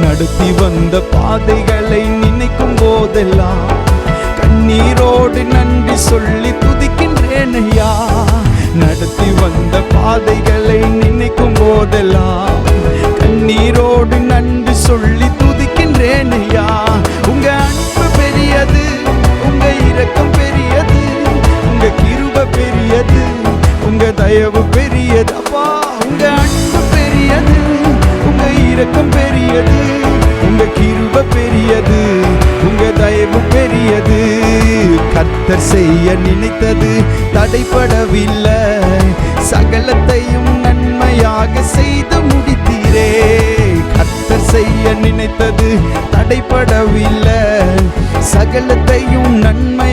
நடத்தி வந்த பாதைகளை நினைக்கும் போதெல்லாம் கண்ணீரோடு நன்றி சொல்லி துதிக்கின்றேன் ஐயா நடத்தி வந்த பாதைகளை நினைக்கும் போதெல்லாம் கண்ணீரோடு நன்றி சொல்லி துதிக்கின்றேன் ஐயா உங்க அன்பு பெரியது உங்க இரக்கம் பெரியது உங்க கிருப பெரியது உங்க தயவு பெரியது. அப்பா உங்க பெரியது. உங்க கிருப பெரியது. உங்க தயவு பெரியது. கத்தர் செய்ய நினைத்தது தடைப்படவில்லை. சகலத்தையும் நன்மையாக செய்து முடித்தீரே. கத்தர் செய்ய நினைத்தது தடைப்படவில்லை. சகலத்தையும் நன்மை